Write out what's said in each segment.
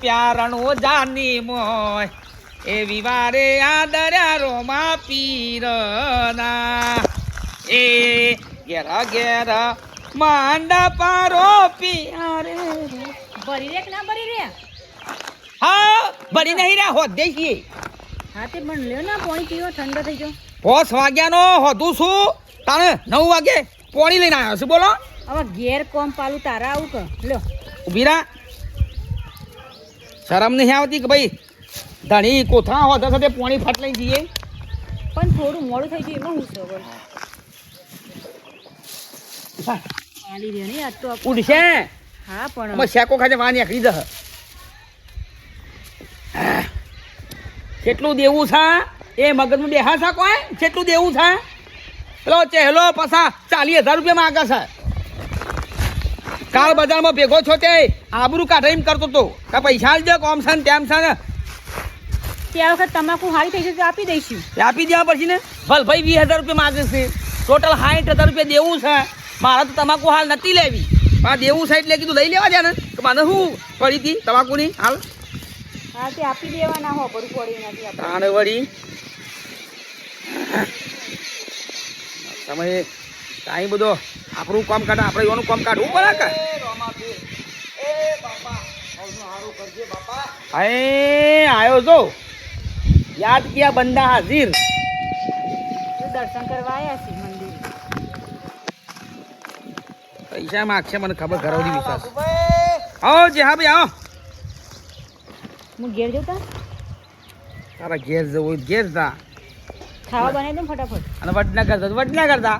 પ્યારણું જાની મોય. એવી વારે આદર્યા રોમા પીરના એ ઘેર ઘેર માંડા પારો પિયારે ભરી રે ના ભરી રે? હા ભરી નહીં રહ્યા હોત દેખીએ હા તે પણ લ્યો ના પાણી પીવો ઠંડો થઈ ગયો. પોસ વાગ્યાનો હોતું શું તાણે નવ વાગે પોણી લઈને આવ્યો છું બોલો. હવે ઘેર કોમ પાલું તારા આવું કે લ્યો. ઊભી રા. શરમ નહીં આવતી કે ભાઈ ધણી કોથળા હોતા સાથે પોણી ફાટ લઈ જઈએ? પણ થોડું મોડું થઈ ગયું એમાં હું ઉડશે? હા પણ શેકો ખાતે વાની આખરી જહ કેટલું દેવું છે એ મગજનું બેહા છે કોઈ? કેટલું દેવું છે? પેલો ચહેલો પસા ચાલીસ હજાર રૂપિયા માંગે છે. કાલ બજારમાં ભેગો છો તે? આબરૂ કાઢે એમ કરતો તો. કે પૈસા આલજો કોમ છે ને તેમ છે ને. તે આ વખત તમાકુ હારી થઈ જશે આપી દઈશું. આપી દેવા પડશે ને? ભલ ભાઈ વીસ હજાર રૂપિયા માગે છે. ટોટલ સાઠ હજાર રૂપિયા દેવું છે. મારે તો તમાકુ હાલ નથી લેવી. આ દેવું છે એટલે કીધું લઈ લેવા દે ને. મને શું પડી હતી તમાકુની હાલ? હા તે આપી દેવાના હો ભરું પડી નથી આપણે. તાણે વળી. તમે કાંઈ બધો આપણું કામ કાઢે આપણે એવાનું કામ કાઢવું પડે કે? હાય આયો જો. યાદ કિયા બંદા હાજર? દર્શન કરવા આવ્યા છે મંદિર? પૈસા માગશે મને ખબર ઘરોડી વિશ્વાસ. આવો જે હા ભાઈ આવો. હું ઘેર જતા તારા? ઘેર જવું હોય તો ઘેર જા. ખાવા બનાવી દઉં ફટાફટ. અને વડ ના કરતા તો ના કરતા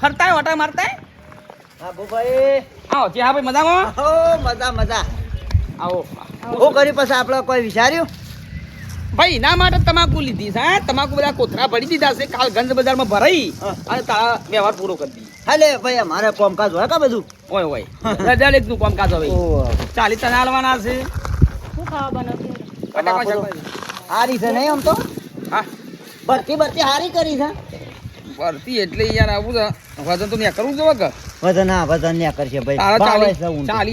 ફરતા વટા મારતા આવો જે હા ભાઈ મજામાં? હો મજા મજા. આવો. શું કરી પછી આપણે કોઈ વિચાર્યું? ભાઈ એના માટે તમાકુ લીધી છે હા? તમાકુ બધા કોથરા ભરી દીધા છે કાલ ગંજ બજારમાં ભરાઈ. હા. અને તારા વ્યવહાર પૂરો કરી દીધી. હાલે ભાઈ અમારે કોમકાજ હોય કા બધું? રજા નું કામકાજ હવે. ચાલી તને હાલવાના છે. શું ખાવા બનાવતી. હારી છે નહીં આમ તો? હા. ભરતી ભરતી હારી કરી છે? ભરતી એટલે યાર આવું છે. વજન તો ન્યા કરવું જોવે કે વજન હા વધન ન્યા કરશે ભાઈ. તારા ભાવે ચાલી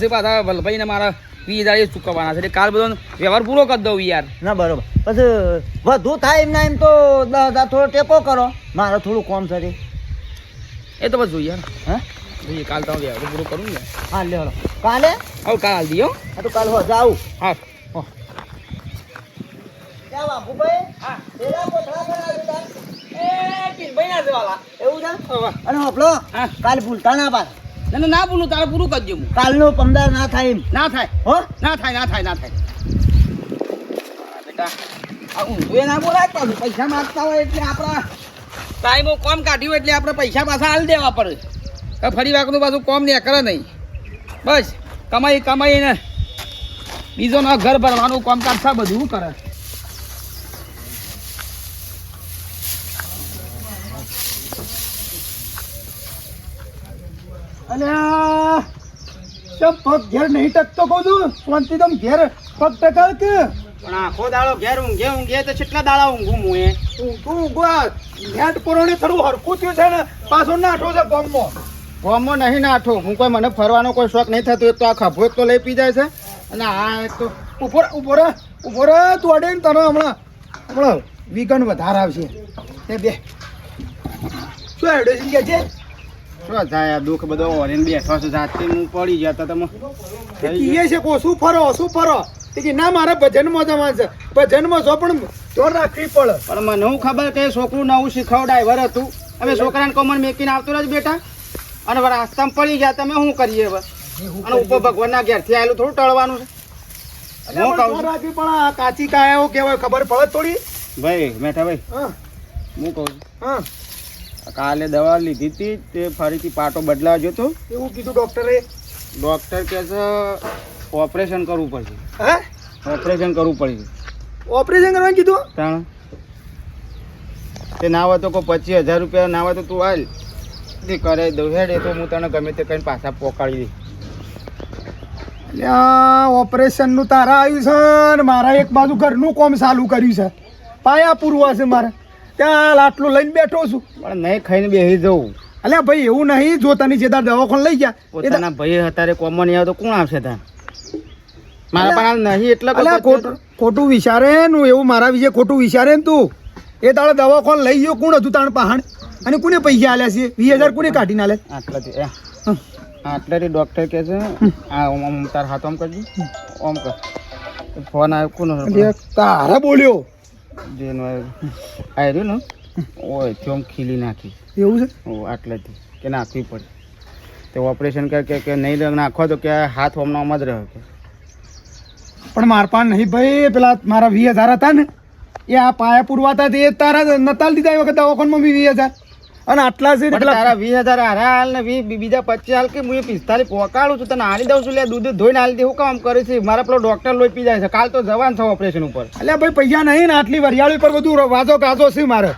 છે. પાછા વલભાઈ ને મારા વીસ હજાર એ ચૂકવવાના છે. એટલે કાલ બધો વ્યવહાર પૂરો કરી દઉં યાર. ના બરોબર. પછી વધુ થાય એમ ના એમ તો દસ હજાર થોડો ટેકો કરો. મારે થોડું કોમ છે એ તો બધું યાર. હા? જોઈએ કાલ તો વ્યવહાર પૂરો કરું ને. હા લે કાલે? હવે કાલ દિયો હા. તો કાલ હો જાઉં. હા. ક્યાં હા. પેલા કોથળા કરાવી તાર. કાલ ભૂલતા ના પાડ. ના ના, ના તારે પૂરું કરજો હું. કાલનું પમદાર ના થાય એમ. ના થાય. હો? ના થાય ના થાય ના થાય. બેટા. આ ઊંધું ના બોલાય પાછું પૈસા માંગતા હોય એટલે આપણા ટાઈમો કોમ કાઢ્યું એટલે આપણે પૈસા પાછા હાલ દેવા પડે. ફરી વાકનું પાછું કોમ ને કરે નહીં. બસ કમાઈ કમાઈ ને બીજો ના ઘર ભરવાનું કોમ કાઢતા બધું કરે. અલ્યા ચમ પગ ઘેર નહીં ટકતો કહું છું. શાંતિ તમ ઘેર પગ ટકાવ કે? પણ આખો દાડો ઘેર ઊંઘે ઊંઘે તો કેટલા દાડા ઊંઘું હું એ? ઊંઘું ઊંઘું ઘેટ પુરોણી થોડું હરખું થયું છે ને પાછો નાઠો છે ગામમાં. ગામમાં નહીં નાઠો. હું કોઈ મને ફરવાનો કોઈ શોખ નહીં થતો એક તો આ ખભો એક તો લઈ પી જાય છે. અને આ એક તો ઊભો રહે, ઊભો રે ઊભો રે તું અડે ને તને હમણાં. હમણાં વિઘન વધારે આવશે. એ બે. શું છે કે છે? શું થાય દુઃખ બધો ઓરીને બેઠો છે જાતથી હું પડી ગયા તો તમે કીએ છે કો શું ફરો શું ફરો? કે ના મારે ભજનમાં જવાનું છે. ભજનમાં જો પણ રાખવી પડે. પણ મને હું ખબર કે છોકરું નવું શીખવ ડ્રાઈવર હતું. અમે છોકરાને કોમન મેકીને આવતો જ બેટા. અને હવે રાસ્તામાં પડી ગયા તમે શું કરીએ હવે? અને ઉપર ભગવાનના ઘેરથી આવેલું થોડું ટળવાનું છે. હું પણ કહું રાખવી પડે કાચી કાયા કહેવાય ખબર પડે થોડી? ભાઈ મેઠા ભાઈ હા કહું છું, હા. કાલે દવા લીધી હતી તે ફરીથી પાટો બદલાવજો તો એવું કીધું ડોક્ટરે. ડૉક્ટર કહે છે ઓપરેશન કરવું પડશે. હે? ઓપરેશન કરવું પડશે. ઓપરેશન કરવાનું કીધું? તાણ? તે ના હોય તો કોઈ પચીસ હજાર રૂપિયા ના હોય તો તું હાલ તે કરે દઉં હેડ તો હું તને ગમે તે કઈ પાછા પોકાડી અલ્યા ઓપરેશનનું તારા આવ્યું છે ને મારા એક બાજુ ઘરનું કોમ ચાલુ કર્યું છે. પાયા પૂરવા છે મારે. ત્યાં આટલું લઈને બેઠો છું. પણ નહીં ખાઈને બેસી જવું. અલ્યા ભાઈ એવું નહીં જો તને જે તાર દવાખાને લઈ ગયા પોતાના ભાઈ અત્યારે કોમન નહીં આવે તો કોણ આવશે ત્યાં મારા પણ નહીં એટલે ખોટું વિચારે નું એવું મારા વિશે ખોટું વિચારે ને તું. એ તારે દવાખાન લઈ ગયો કોણ હતું તાણ પહાણ? અને કોને પૈસા આલ્યા છે? વીસ હજાર કોને કાઢીને લે આટલાથી આટલાથી ડોક્ટર કહે છે આ ઓમ તાર હાથ ઓમ કરજો ઓમ કર. ફોન આવ્યો કોનો તારે તારા બોલ્યો. આવ્યો ને ઓય ચોમ ખીલી નાખી. એવું છે? ઓ આટલેથી કે નાખવી પડે. તે ઓપરેશન કે કે કે નહીં નાખો તો કે હાથ હમણાં જ રહ્યો કે. પણ માર પાન નહીં ભાઈ પેલા મારા વીસ હજાર હતા ને એ આ પાયા પુરવાતા તે તારા નતાલ દીધા એ વખત દવાખાનમાં બી વીસ હજાર. અને આટલા સીટ તારા વીસ હજાર હારા હાલ ને બી- બીજા પચીસ હાલ કે હું પિસ્તાલીસ પોકાડું છું તને હાલી દઉં છું લે દૂધ ધોઈને હાલી દે હું કામ કરે છે મારા પેલો ડોક્ટર લોહી પી જાય છે. કાલ તો જવાન થવા ઓપરેશન ઉપર. અલ્યા ભાઈ પૈસા નહીં ને આટલી વરિયાળી પર બધું વાંચો કાચો છે મારે.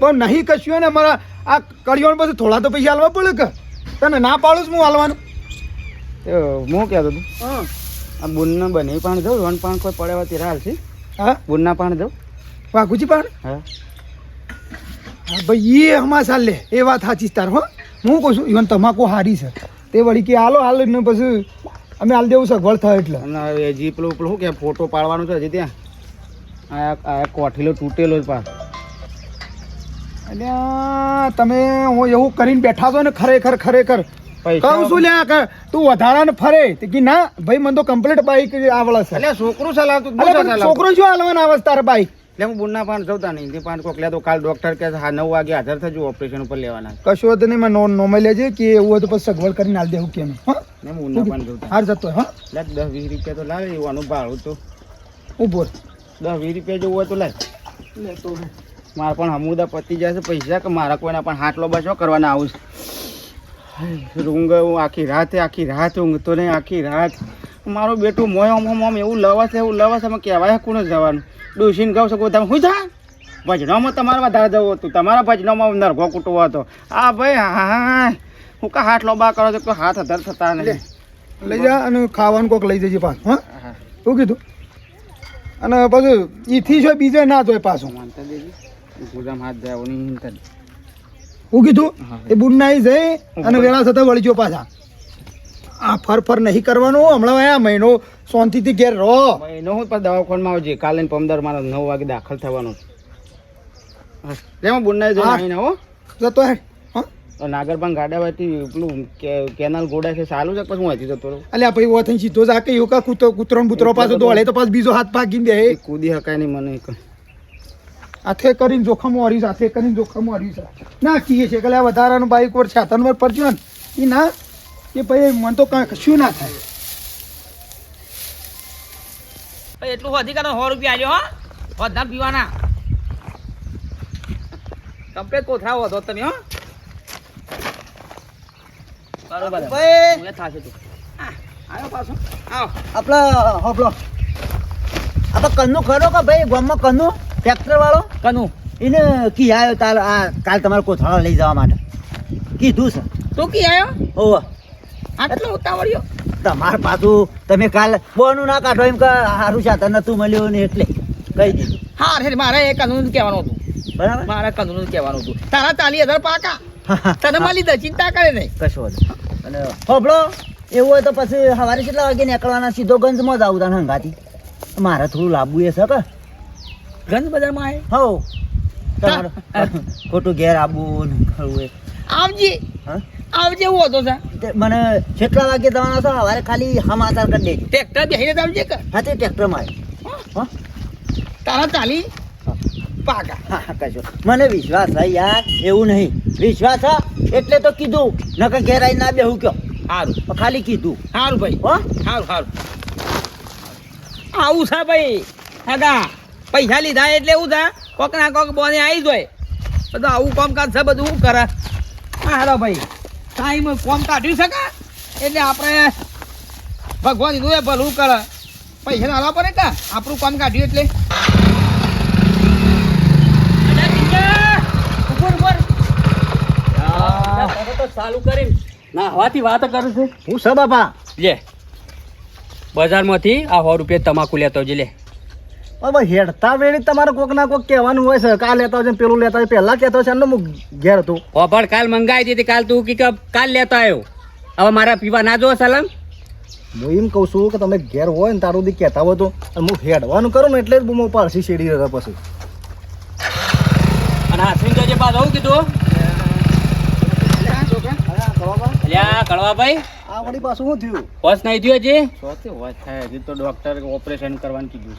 પણ નહીં કશું ને મારા આ કડિયો પછી થોડા તો પૈસા હાલવા પડે કે? તને ના પાડું છું હું હાલવાનું? તો હું કહેતો હતું? આ બુનના બને પાણ દઉં વન પાણ કોઈ પડે તીરા હાલ છે? હા? બુનના પાણ દઉં? વાઘુજી પણ? હા. ભાઈ એ હમા ચાલ લે. એ વાત સાચી તાર હો. હું કહું છું ઇવન તમાકુ હારી છે. તે વળી કે હાલો હાલ ને પછી અમે હાલ દેવું સગવડ થાય એટલે. અને એ જી પેલું પેલું કે ફોટો પાડવાનો છે હજી ત્યાં? આ કોઠીલો તૂટેલો જ પા અલ્યા તમે હું એવું કરીને બેઠા છો ને ખરેખર ખરેખર. કહું છું લ્યા તું વધારાને ફરે તે કે ના ભાઈ મને તો કમ્પ્લીટ બાઈક આવડે છે. છોકરો છોકરો શું હાલવાના આવે તારે બાઈક એટલે હું બુનના પાન જવતા નહીં. તે પાન કોક લે તો કાલ ડોક્ટર કે હા નવ વાગે હાજર થજો ઓપરેશન ઉપર લેવાના. કશું હતું નહીં મેં નોર્મલ નોમાં લેજે કે એવું હોય તો પછી સગવડ કરીને હાલ દેવું કેમ હા? ને હું બુનના પાન જવતા હાર જતો હા? લે દસ વીસ રૂપિયા તો લાવે એવાનું ભાડું તો. ઊભો દસ વીસ રૂપિયા જેવું હોય તો લાય. મારા પણ હમુદા પતી જશે પૈસા કે મારા કોઈના પણ હાટલો બસો કરવાના આવું છે. ઊંઘ હું આખી રાતે આખી રાત ઊંઘતો નહીં આખી રાત. મારું બેટું મોય ઓમ ઓમ ઓમ એવું લવાશે એવું લવાશે અમે કહેવાય કોણ જવાનું. ડોસીને કહું શકો તમે શું થા ભજનોમાં તમારા વધારે જવું હતું. તમારા ભજનોમાં નરઘો કૂટવો હતો. આ ભાઈ હા હા હું કા હાથ લોબા કરો છો? કોઈ હાથ હધાર થતા નહીં. લઈ જા અને ખાવાનું કોક લઈ જજે પાછું હા? હા શું કીધું? અને પછી ઈથી જો બીજે ના જોય પાછું. માનતા દેજી ગુજામ હાથ જાય શું કીધું? એ બુન ના જઈ અને વેળા થતા વળી ગયો પાછા. આ ફર ફર નહીં કરવાનું. હમણાં આ મહિનો શાંતિથી ઘેર રહો. મહિનો હું પણ દવાખાનામાં આવજે. કાલે પંદર મારા નવ વાગે દાખલ થવાનું. બુન્નાઈ જઈને હા. આવીને હો જતો હે. નાગરબાન ગાડાવાથી પેલું કેનાલ ગોડા છે સારું છે પછી હું હતી જતો રહું? અલ્યા ભાઈ ઓથઈ સીધો જા કે એવું કા કૂતરો કૂતરો પાછો દોડે તો પાછો બીજો હાથ ભાગીને દે કૂદી હકાય નહીં મને. હાથે કરીને જોખમ વાર્યું છે હાથે કરીને જોખમ હરી છે. ના કીએ છે કે વધારાનું બાઈક પર છાતન પર પડજો ને એ ના એ ભાઈ મને તો કાંઈ કશું ના થાય. ભાઈ એટલું વધી કરો સો રૂપિયા આલ્યો હો. વધારે પીવાના. કમ્પ્લેટ કોથરાવો હતો તમે હો. બરોબર. ભાઈ. થાશે તું આવ્યો પાછો. આવો. આપણા કન્નું ખરો કે ભાઈ ગામમાં કનુ ટ્રેક્ટર વાળો? કનું એને કી આવ્યો તાર આ કાલ તમારે કોથળા લઈ જવા માટે. કીધું છે. તું કી આવ્યો ઓવ આટલો ઉતાવળ્યો? તમાર પાછું તમે કાલ બોનું ના કાઢો એમ કે સારું છે તને તું મળ્યો ને એટલે કહી દીધું. હા રે મારે એ કાનૂન કહેવાનું હતું. બરાબર? મારે કાનૂન કહેવાનું હતું. તારા ચાલી હજાર પાકા તને મળી દે ચિંતા કરે નહીં. કશો અને હોબળો એવું હોય તો પછી સવારે કેટલા વાગે નીકળવાના? સીધો ગંજમાં જ આવું તને હંગાથી. મારે થોડું લાંબુ એ છે કે. ગંજ બજારમાં આવે હો. તમારે ખોટું ઘેર આવવું ને ખરું એ. આવજે. હા? આવજે એવું હતો સા મને કેટલા વાગે જવાના છો સવારે ખાલી સમાચાર કરી દેજો. ટ્રેક્ટર બેસીને આવજે કે? હા તે ટ્રેક્ટરમાં હા. તારા ચાલી પાકા હા હા, કશો મને વિશ્વાસ છે યાર એવું નહીં. વિશ્વાસ છે એટલે તો કીધું. નકર ઘેરાઈ ના બેહું કયો. સારું ખાલી કીધું. સારું ભાઈ. હો? સારું સારું આવું છે ભાઈ. દાદા પૈસા લીધા એટલે એવું થાય કોક ના કોક બોને આવી જાય બધું આવું કામકાજ છે બધું શું કરે? હા હેલો ભાઈ. ટાઈમ કોમ કાઢ્યું શકે એટલે આપણે ભગવાન એનું એ ભલું કરે. પૈસા લાવવા પડે કે? આપણું કામ કાઢ્યું એટલે. ચાલુ કરી. ના હવાથી વાત કરું છું. હું છે બાપા? લે બજારમાંથી આ સો રૂપિયા તમાકુ લેતો જ લે. હવે હેડતા વેળી તમારે કોક ના કોક કહેવાનું હોય છે. કાલ લેતા હોય પેલું લેતા હોય પહેલા કહેતો છે એમને હું ઘેર હતું. ઓફર કાલ મંગાવી દીધી કાલ તું કી કે કાલ લેતો આવ્યો. હવે મારા પીવા ના જો સલામ હું એમ કહું છું કે તમે ઘેર હોય ને તારું દી કહેતા હોય તો અને હું હેડવાનું કરું ને એટલે જ બૂમો પારસી શેડી રહ્યો પછી. અને હાથવીને જજે પાછો આવું કીધું અલ્યા કળવાભાઈ આ વળી પાછું શું થયું? હોશ નહીં થયું હજી? થાય? હજી તો ડૉક્ટર ઓપરેશન કરવાનું કીધું.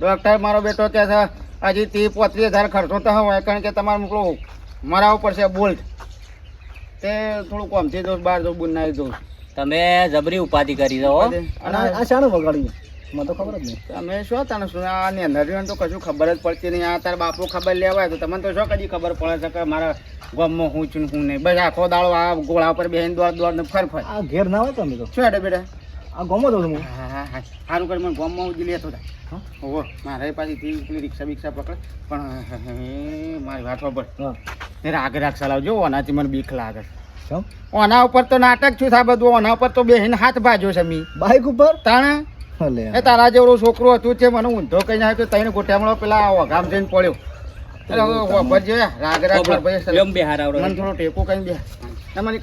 ડૉક્ટર મારો બેટો કે છે હજી ત્રીસ પોત્રીસ હજાર ખર્ચો તો હોય કારણ કે તમારે મોકલો. મરાવવું પડશે બોલ્ટ. તે થોડું કોમથી દોષ બહાર દો બુનાઈ દઉં તમે જબરી ઉપાધિ કરી દો અને આ શાનું વગાડ્યું મને તો ખબર જ નહીં. તમે શું તને શું આ નેનરીઓને તો કશું ખબર જ પડતી નહીં. આ તારા બાપુ ખબર લેવાય તો તમને તો શું કદી ખબર પડે છે કે મારા ગામમાં હું છું હું નહીં? બસ આખો દાડો આ ગોળા ઉપર બેહીને દોડ દોડ ને ફર ફર આ ઘેર ના હોય તમે તો? શું બેટા? આ ગમો દઉં હું હા હા હા. સારું કરી મને ગામમાં ઉજી લેતો હતા ઓહો મારે પાછી પેલી રિક્ષા બિક્ષા પકડ. પણ મારી વાત ખબર હા. એ રાગ રાગ ચલાવજો ઓનાથી મને બીક લાગે. ઓના ઉપર તો નાટક છું સાહેબ બધું ઓના ઉપર તો બેહીને હાથ ભાજ્યો છે મી. બાઇક ઉપર? તાણે? એ તારા જેવડો છોકરો હતું છે મને ઊંધો કઈ નાખ્યો તઈને ગોઠામણો પેલા વઘામ જઈને પડ્યો. રાગ રાગ. મને થોડો ટેકો કઈ બે તમારી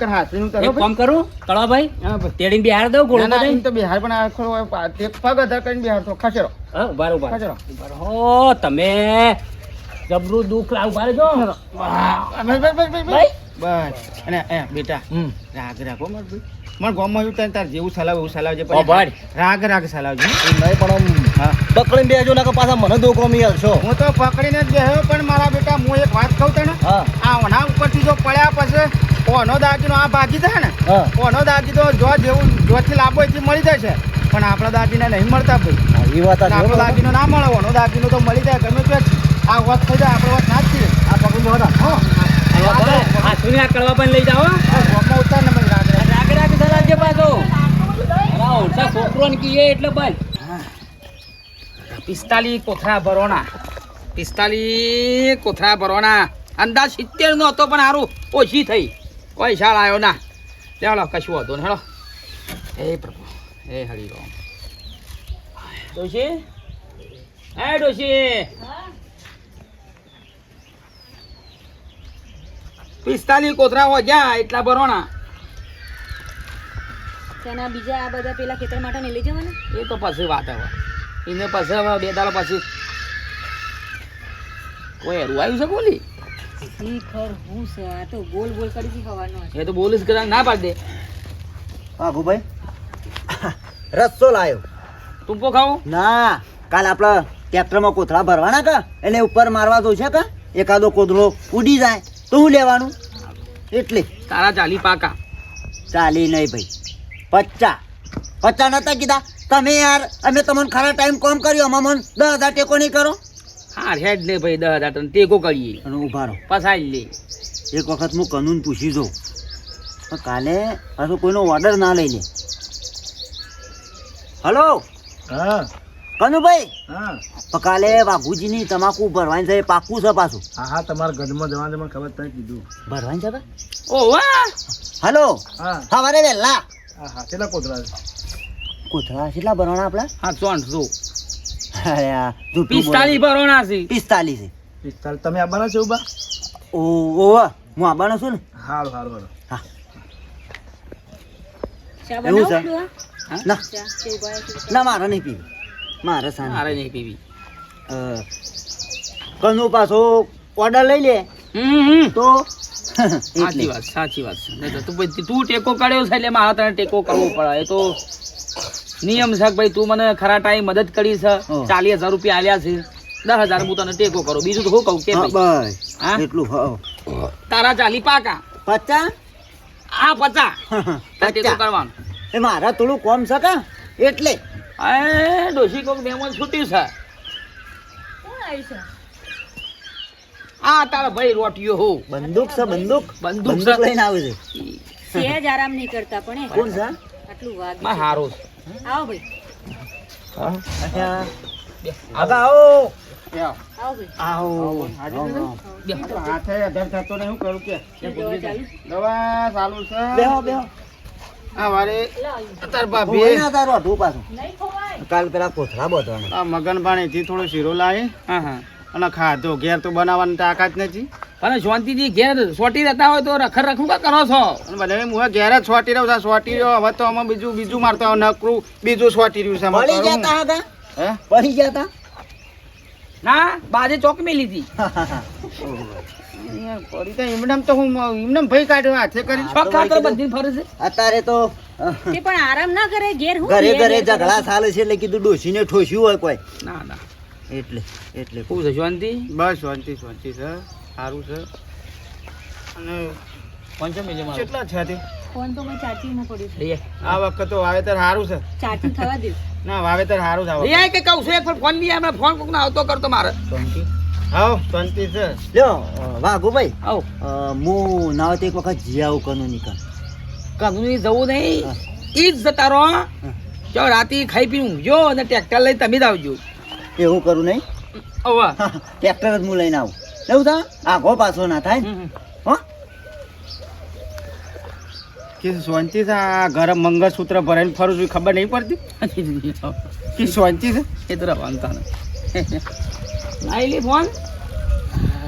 એક કામ કરું ભાઈ. તેડીને બિહાર દઉં ગોળો ના, એમ તો બિહાર પણ પગ અધર કરીને તો હા. હો, તમે જબરું દુઃખ લાવ. બસ. અને એ બેટા રાગ રાખો માર મને ગામમાં આવ્યું તાર જેવું સલાવ એવું સલાવજે ઓ રાગ રાગ સલાવજે નહીં પણ હા. પકડીને બેજો ના પાછા મને દુઃખ મી આવશો હું તો પકડીને જ બેહ્યો પણ મારા બેટા હું એક વાત કહું તને? હા આ ઓના ઉપરથી જો પડ્યા ઓનો દાગીનો આ ભાગી જાય ને કોનો દાદી દાગીનો જો જેવું જોથી લાંબો એથી મળી જશે પણ આપણા દાગીના નહીં મળતા ભાઈ. એ વાત આપણો દાગીનો ના મળે ઓનો દાગીનો તો મળી જાય ગમે તે આ વાત થઈ જાય આપણે વાત ના જ છીએ આ પગલું દો હા. આ કળવાભાઈને લઈ જાઓ. ગામમાં ઉતાર ને મને રાગ રાગ રાગ રાગ ધરાવજે પાછો. ઓછા છોકરોને કીએ એટલે બસ. પિસ્તાલીસ કોથળા ભરોણા પિસ્તાલીસ કોથરા ભરોના અંદાજ સિત્તેર નો હતો પણ સારું ઓછી થઈ. કોઈ શાળ આવ્યો ના ચાલો કશું હતો ને હેલો એ પ્રભુ એ હરિરામ ડોશી હે ડોશી પિસ્તાલીસ કોથળા હોજ્યા એટલા ભરોણા. તેના બીજા આ બધા પેલા ખેતર માટે ને લઈ જવાના? એ તો પછી વાત હવે. એને પછી હવે બે દાડા પછી. કોઈ હેરું આવ્યું છે બોલી? ખર હું છે આ તો ગોલ ગોલ કરી હતી હવાનો એ તો બોલીશ કરા ના પાડ દે. ભાઈ રસ્સો લાયો. તુંપો ખાવું? ના કાલ આપણા ટ્રેક્ટરમાં કોથળા ભરવાના કા? એને ઉપર મારવા દો છે કા? એકાદો કોથળો ઉડી જાય તો હું લેવાનું? એટલે. તારા ચાલી પાકા. ચાલી નહીં ભાઈ. પચ્ચા. પચ્ચા નતા કીધા. તમે યાર અમે તમને ખરા ટાઈમ કોમ કર્યો અમે મન દસ હજાર ટેકો નહીં કરો. હા હેડ ને ભાઈ દસ હજાર ટન ટેકો કરીએ. અને ઊભા રહો. પસાઈ લે. એક વખત હું કનુન પૂછી દઉં પણ કાલે પાછો કોઈનો ઓર્ડર ના લઈ લે. હલો હા. કનુભાઈ? હા. કાલે બાપુજીની તમાકુ ભરવાની છે પાકું પાક્કું છે પાછું. હા હા તમારા ગઢમાં જવાનું મને ખબર તને કીધું. ભરવાની છે ભાઈ? ઓ વાહ! હલો હા વારે વહેલા. હા હા કેટલા કોથળા છે? કોથળા કેટલા ભરવાના આપણા? હા ત્રણસો. પિસ્તાલીસ ભરોણા છે. પિસ્તાલીસ. પિસ્તાલીસ. તમે આવવાના છો બા? ઓ ઓવા હું આવવાનો છું ને? હારું હારું હારું. હા. એવું છે? ના. મારે નહીં પીવી. મારે સાને મારે નહીં પીવી. કનુ પાછો ઓર્ડર લઈ લે. હમ હમ. તો? સાચી વાત સાચી વાત છે. તું તું ટેકો કર્યો છે એટલે મારા તને ટેકો કરવો પડે. એ તો નિયમ છે ભાઈ તું મને ખરા ટાઈમ મદદ કરી છે હં. ચાલીસ હજાર રૂપિયા આલ્યા છે. દસ હજાર હું તને ટેકો કરું. બીજું તો હું કહું કે હા, હા? એટલું તારા ચાલી પાકા. પચા આ પચા તારે ટેકો કરવાનું. એ મારા થોડું કોમ છે કા? એટલે. એ ડોશી કોક મહેમાન છૂટ્યું છે. કોણ આવ્યું છે? આ તારા ભાઈ રોટિયો હો. બંદૂક છે બંદૂક. બંદૂક લઈને આવે છે. સેજ આરામ નહીં કરતા પણ કોણ છે? આટલું વાગમાં હારો છે. આવો ભાઈ. અચ્છા આગા આવો. આવો. હાથે અધર થતો નહીં હું કરું કે દવા ચાલુ છે બેહો બેહો. આ વારે તાર હોય ભાભી ના તારો અઢું પાછું કાલ પેલા કોથળા બધવાના આ મગન થોડો શીરો લાવી હા હા. અને ખાધો. ઘેર તો બનાવવાની તાકાત નથી. અને શાંતિજી ઘેર સોટી રહેતા હોય તો રખર રખું કા કરો છો? અને બધા હું ઘેર જ સોટી રહ્યો છે. સોટી રહ્યો હવે તો અમે બીજું બીજું મારતો નકરું બીજું સોટી રહ્યું છે. પડી જતા હતા? હે? પડી જતા ના બાજે ચોક મેલી હતી પડી તો એમનેમ તો હું એમનેમ ભાઈ કાઢ્યો હાથે કરી ચોક ખાતર બધી ફરે છે. અત્યારે તો તે પણ આરામ ના કરે ઘેર હું ઘરે ઘરે ઝઘડા ચાલે છે એટલે કીધું ડોસીને ઠોસ્યું હોય કોઈ. ના ના. એટલે એટલે. શું છે શાંતિ? બસ શાંતિ શાંતિ છે. સારું છે. અને પંચમી જમા કેટલા છે તે? ફોન તો મેં ચાર્જિંગમાં પડ્યું છે. આ વખત તો વાવેતર સારું છે. ચાચી થવા દે. ના વાવેતર સારું થાવ રિયા. કે કહું છું એક ફોન લઈ આય, ફોન કોક આવતો કરતો મારે. હાવ શાંતિ છે. લ્યો અ, વાઘુભાઈ આવ હું ના હોય તો એક વખત જી આવું કનું નીકળ. કાનૂની જવું નહીં. ઈ જ જતા રહો જો રાતે ખાઈ પીને ઊંઘજો અને ટ્રેક્ટર લઈને તમે જ આવજો. એવું કરું નહીં? ઓવા. ટ્રેક્ટર જ હું લઈને આવું. એવું થા આઘો પાછો ના થાય હો? કે શાંતિ છે? આ ઘરે મંગળસૂત્ર ભરાઈને ફરું છું ખબર નહીં પડતી? કે શાંતિ છે? એ તો રવાનતા ને. લાઈલી ફોન.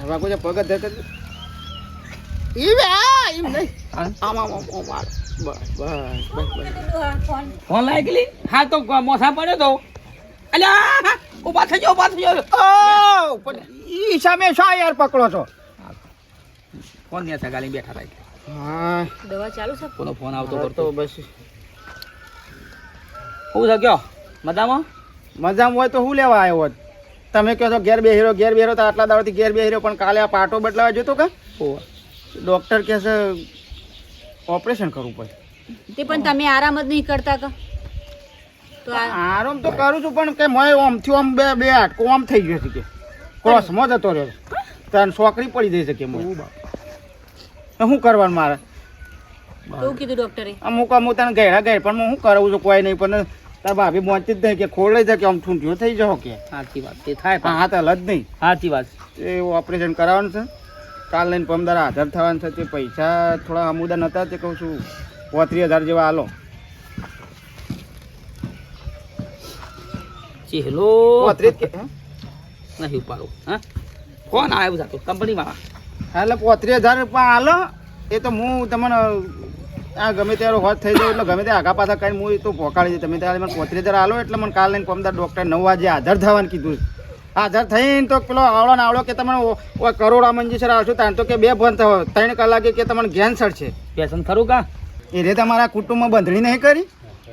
વાગો છે પગ ધક ઈ બે ઈમ નહીં હા? આમ આમ આમ ફોન હા તો મોસા પડ્યો તો. અલ્યા ઊભા થઈ જાઓ ઊભા થઈ જાઓ. ઈ સામે શા યાર પકડો છો. ફોન ત્યાં સગાલી બેઠા થાય. હા. દવા ચાલુ છે? કોનો ફોન આવતો કરતો. તો બસ. શું છે કયો? મજામાં? મજામાં હોય તો હું લેવા આવ્યો હોત? તમે કહો છો ઘેર બેહીરો ઘેર બેહીરો તો આટલા દાડાથી ઘેર બેહીરો પણ કાલે આ પાટો બદલાવા જોતો કે? ડૉક્ટર કહે છે ઓપરેશન કરવું પડે. તે પણ તમે આરામ જ નહીં કરતા કે? આ આરામ તો કરું છું પણ કે મોય આમથી આમ બે બે આટકો આમ થઈ ગયો છે કે? ક્રોસમાં જતો રહ્યો તને છોકરી પડી જઈ શકે શું કરવાનું મારે? કેવું કીધું ડોક્ટરે. અમુક અમુક તને ગયડા ગઈ પણ હું કરાવું છું કોઈ નહીં પણ તાર ભાભી પહોંચતી જ નહીં કે ખોલે છે કે આમ ઠૂંઠ્યો થઈ જાઓ કે? સાચી વાત તે થાય પણ. હાથ હલ જ નહીં. સાચી વાત. એ ઓપરેશન કરાવવાનું છે. કાલ લઈને પમદાર હાજર થવાનું છે. તે પૈસા થોડા અમુદા નતા તે કહું છું. પોત્રીસ હજાર જેવા હાલો ચહેલો પોત્રીસ? નહીં ઉપાડું હા? કોણ આવ્યું જાતો કંપનીમાં એટલે પોત્રીસ હજાર રૂપિયા હાલો એ તો હું તમને આ ગમે ત્યારે હોત થઈ જાય એટલે ગમે તે આગા પાછા કરીને હું એ તો પહોંચાડી દઈ તમે ત્યારે મને પોત્રીસ હજાર હાલો એટલે મને કાલ લઈને પમદાર ડૉક્ટર નવ વાગે હાજર થવાનું કીધું. હાજર થઈને તો પેલો આવડો ને આવડો કે તમને ઓ કરોડા મંજીસર આવશો ત્યાં તો કે બે ફોન થયો ત્રણ કલાકે કે તમને કેન્સર છે. વ્યસન ખરું કા? એ રે તમારા કુટુંબમાં બંધણી નહીં કરી?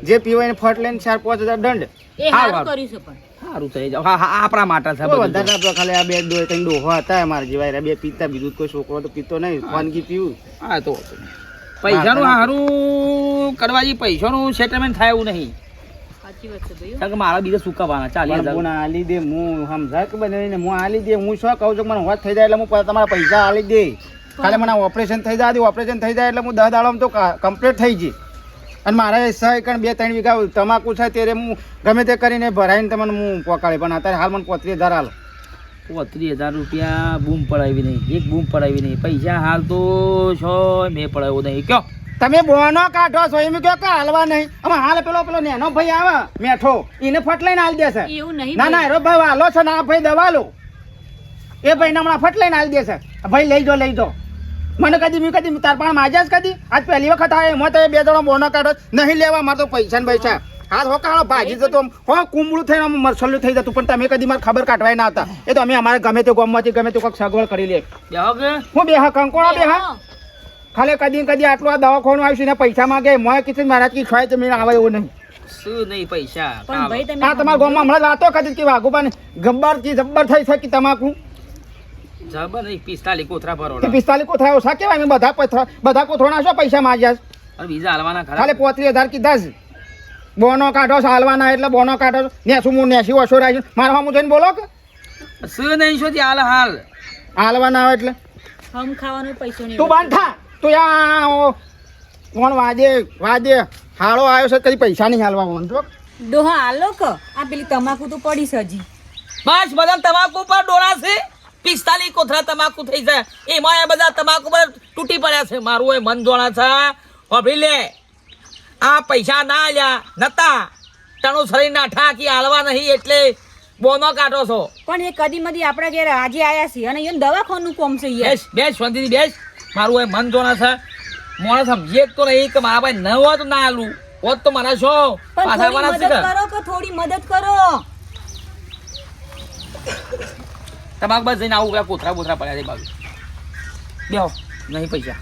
જે પીવાય ફટ લઈને ચાર પાંચ હજાર દંડ. એ હા, સારું. કર્યું છે પણ. સારું થઈ જાવ. હા હા આપણા માટે છે બધા. આપણે ખાલી આ બે દો કઈ ડોહો હતા અમારા જેવા. બે પીતા બીજું કોઈ છોકરો તો પીતો નહીં. વાનગી પીવું. હા તો. પૈસાનું સારું કરવા જઈએ પૈસાનું સેટલમેન્ટ થાય એવું નહીં. સાચી વાત છે ભાઈ. કારણ કે મારા બીજા સુકાવાના. ચાલીસ હું આલી દે હું સમજાય કે હું આલી દે હું શું કહું છું મને હોત થઈ જાય એટલે હું તમારા પૈસા આલી દે. ખાલી મને ઓપરેશન થઈ જાય ઓપરેશન થઈ જાય એટલે હું દસ દાડામાં તો કમ્પ્લીટ થઈ જઈ અને મારે સ એકણ બે ત્રણ વીઘા તમાકુ છે ત્યારે હું ગમે તે કરીને ભરાઈને તમને હું પોકાડી પણ અત્યારે હાલ મને પોત્રીસ હજાર હાલ પોત્રીસ હજાર રૂપિયા બૂમ પડાવી નહીં. એક બૂમ પડાવી નહીં. પૈસા હાલ તો છો મેં પડાવ્યો નહીં. કયો? તમે બોનો કાઢો છો એમ કહો કે હાલવા નહીં? અમે હાલ પેલો પેલો નેનો ભાઈ આવે મેઠો. એને ફટ લઈને હાલ દેશે. એવું નહીં ના ના ભાઈ. એરો ભાઈ હાલો છે ના ભાઈ દવા લો એ ભાઈ હમણાં ફટ લઈને હાલ દેશે ભાઈ લઈ જો લઈ જો મને કદી મેં કદી તાર પણ માજ્યા જ કદી? આજ પહેલી વખત આવે એમાં તો એ બે જણો બોનો કાઢો નહીં લેવા મારે તો પૈસા ને પૈસા. હાથ હો કાળો ભાજી જતો હો કુમળું થઈને આમ મરસલ્યું થઈ જતું પણ તમે કદી મારે ખબર કાઢવાય ના હતા. એ તો અમે અમારે ગમે તે ગોમમાંથી ગમે તે કોઈક સગવડ કરી લે. હું બે હા કંકોળો બે હા ખાલી કદી કદી આટલું આ દવાખાનું આવ્યું છે ને પૈસા માંગે મોય કીધું મારા કી ખવાય તો મેં આવે એવું નહીં. શું નહીં પૈસા? હા ભાઈ તમે આ તમારા ગામમાં હમણાં વાતો કરી કે વાઘુબાને ગબ્બરથી જબ્બર થઈ શકી તમાકુ? જબર નહીં પિસ્તાલીસ કોથરા કે પિસ્તાલીસ કોથળા ઓછા કેવાય મેં બધા પથરા બધા કોથળા શું પૈસા માંગ્યા અને બીજા હાલવાના ખરા. ખાલી પોત્રીસ હજાર કીધા છે. બોનો કાઢો છો હાલવાના એટલે બોનો કાઢો નેસું હું નેસી ઓછો રાખ્યું. મારા હું જોઈને બોલો કે? શું નહીં શું હાલ હાલ. હાલવાના આવે એટલે. હમ ખાવાનો પૈસો નહીં તું બાંધ થા. તું યા ઓ, કોણ વાજે વાજે હાળો આવ્યો છે કદી પૈસા નહીં હાલવા કોણ તો ડોહા હાલો કે. આ પેલી તમાકુ તો પડી છે હજી. બસ બધા તમાકુ પર ડોળા છે. પિસ્તાલીસ કોથરા તમાકુ થઈ છે એમાં એ બધા તમાકુ પર તૂટી પડ્યા છે. મારું એ મન જોણા છે. લે. આ પૈસા ના આલ્યા નતા. તણું શરીર ના ઠાકી હાલવા નહીં એટલે બોનો કાઢો છો. પણ એ કદી મદી આપણા ઘેર આજે આયા છે અને એને દવાખાનું કોમ છે બેસ બેસ શાંતિથી બેસ. મારું એ મન જોણા છે. મોણ સમજીએ તો નહીં કે મારા ભાઈ ન હોત ના આલું. હોત તો મારા શું? પાછા કરો કે થોડી મદદ કરો? તમાક બસ જઈને આવું પેલા કોથરા બોથરા પડ્યા છે બાજુ. બેહો નહીં પૈસા.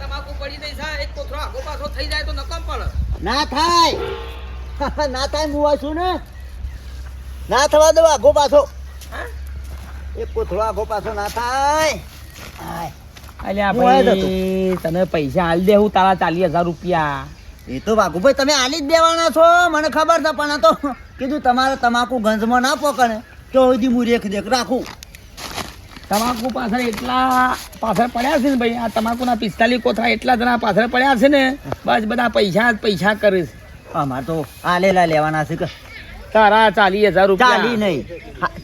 તમાકુ પડી દઈ છે. એક કોથરો આગો પાછો થઈ જાય તો નકામ પડે ના થાય. ના થાય મુવા છું ને. ના થવા દો આગો પાછો. એક કોથળો આગો પાછો ના થાય. અલ્યા ભાઈ તને પૈસા હાલ દે હું તારા ચાલીસ હજાર રૂપિયા. એ તો વાઘુભાઈ તમે આલી જ દેવાના છો મને ખબર છે પણ તો કીધું તમારે તમાકુ ગંજમાં ના પકડે તો હજી હું રેખ દેખ રાખું. તમાકુ પાછળ એટલા પાછળ પડ્યા છે ને ભાઈ આ તમાકુના પિસ્તાલીસ કોથળા એટલા જણા પાછળ પડ્યા છે ને બસ બધા પૈસા જ પૈસા કરે છે. અમારે તો આલેલા લેવાના છે કે તારા ચાલી હજાર ચાલી નહીં.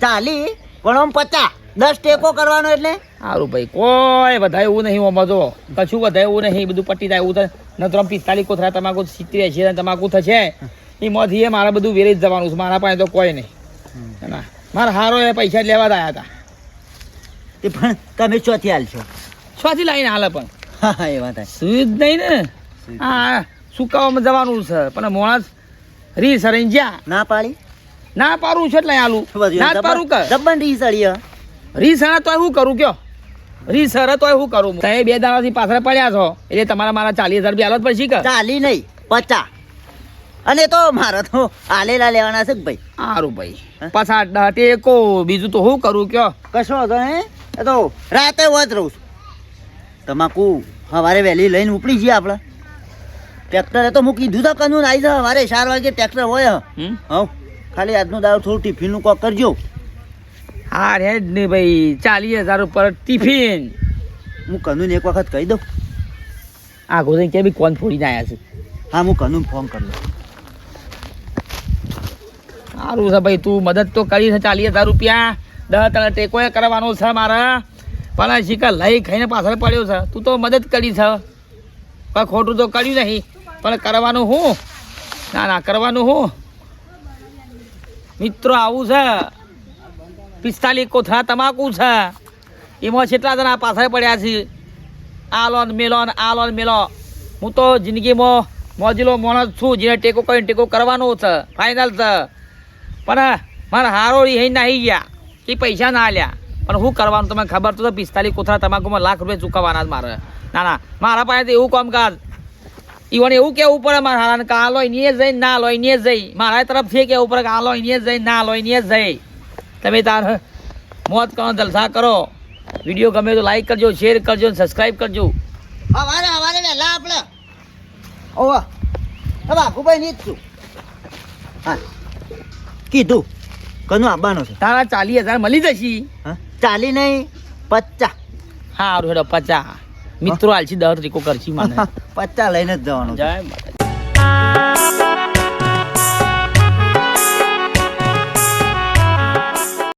ચાલી પણ આમ પચાસ. દસ ટેકો કરવાનો એટલે? સારું ભાઈ કોઈ વધારે એવું નહીં ઓમાં જો. કશું વધારે એવું નહીં બધું પટી થાય એવું થાય ન તો પિસ્તાલીસ કોથરા તમાકુ સિત્તેર એંશી તમાકુ થશે. એમાંથી એ મારે બધું વેરી જ જવાનું છે મારા પાસે તો કોઈ નહીં. ના મારા હારો એ પૈસા લેવા જ આવ્યા હતા. તે પણ તમે ચોથી હાલશો છથી લાવીને હાલે પણ. હા એ વાત છે. જ નહીં ને? હા સુકાવામાં જવાનું છે પણ મોણસ રી સર જ્યાં. ના પાડી? ના પારું છે એટલે આલું ના પારું કર. દબન રી સળી હે. રી સરા તોય શું કરું કયો? રી સર તોય શું કરું? તમે બે દાડાથી પાછળ પડ્યા છો એટલે તમારા મારા ચાલીસ હજાર રૂપિયા હાલત પડશે કે ચાલી નહીં પચાસ. અને તો મારે તો આલેલા લેવાના છે કે ભાઈ? સારું ભાઈ. પાછા ડ- ટેકો બીજું તો શું કરું કયો? કશો હતો હે? એ તો રાતે વચ રહું છું. તમાકુ સવારે વહેલી લઈને ઉપડી જઈએ આપણે. ટ્રેક્ટરે તો મૂકી દીધું તો કનું આવી જાય સવારે ચાર વાગે ટ્રેક્ટર હોય? હવ. ખાલી આજનું દાવ થોડું ટિફિનનું કોક કરજો. હા રે જ નહીં ભાઈ ચાલીસ હજાર ઉપર ટિફિન. હું કનુને એક વખત કહી દઉં? આ ગોદે કે બી કોણ ફોડીને આવ્યા છે? હા હું કનુને ફોન કરી લઉં. સારું છે ભાઈ તું મદદ તો કરી છે ચાલીસ હજાર રૂપિયા. દસ તને ટેકો કરવાનો છે મારા. પણ શીખા લઈ ખાઈને પાછળ પડ્યો છે. તું તો મદદ કરી છે. પણ ખોટું તો કર્યું નહીં. પણ કરવાનું હું? ના ના કરવાનું હું? મિત્રો આવું છે. પિસ્તાલીસ કોથળા તમાકુ છે. એમાં કેટલા જણા પાછળ પડ્યા છે? આ ને મેલો ને આલો ને મેલો. હું તો જિંદગીમાં મોજીલો માણસ છું, જેને ટેકો કરીને ટેકો કરવાનો છે. ફાઇનલ છે. પણ મારા હારો એ નાહી ગયા. એ પૈસા ના આલ્યા. પણ શું કરવાનું તમે ખબર તો પિસ્તાલીસ કોથળા તમાકુમાં લાખ રૂપિયા ચૂકવવાના જ મારે. ના ના. મારા પાસે એવું કામકાજ. ઈવન એવું કેવું પડે મારા હારાને કે, આ લો એની જઈ ના લો એની જઈ. મારા તરફથી કેવું પડે કે, આ લો એની જઈ ના લો એની જઈ. તમે તાર મોત કરો જલસા કરો. વીડિયો ગમે તો લાઈક કરજો શેર કરજો સબસ્ક્રાઈબ કરજો. અવારે અવારે વહેલા આપણે. ઓવા હવે આખુભાઈ ની જ છું. હા. કીધું કનું આવવાનો છે? તારા ચાલીસ હજાર મળી જશે. હા? ચાલી નહીં પચાસ. સારું હેડો પચાસ. મિત્રો હાલશી દર રીકો કરશી મને. પચાસ લઈને જ જવાનું જય માતા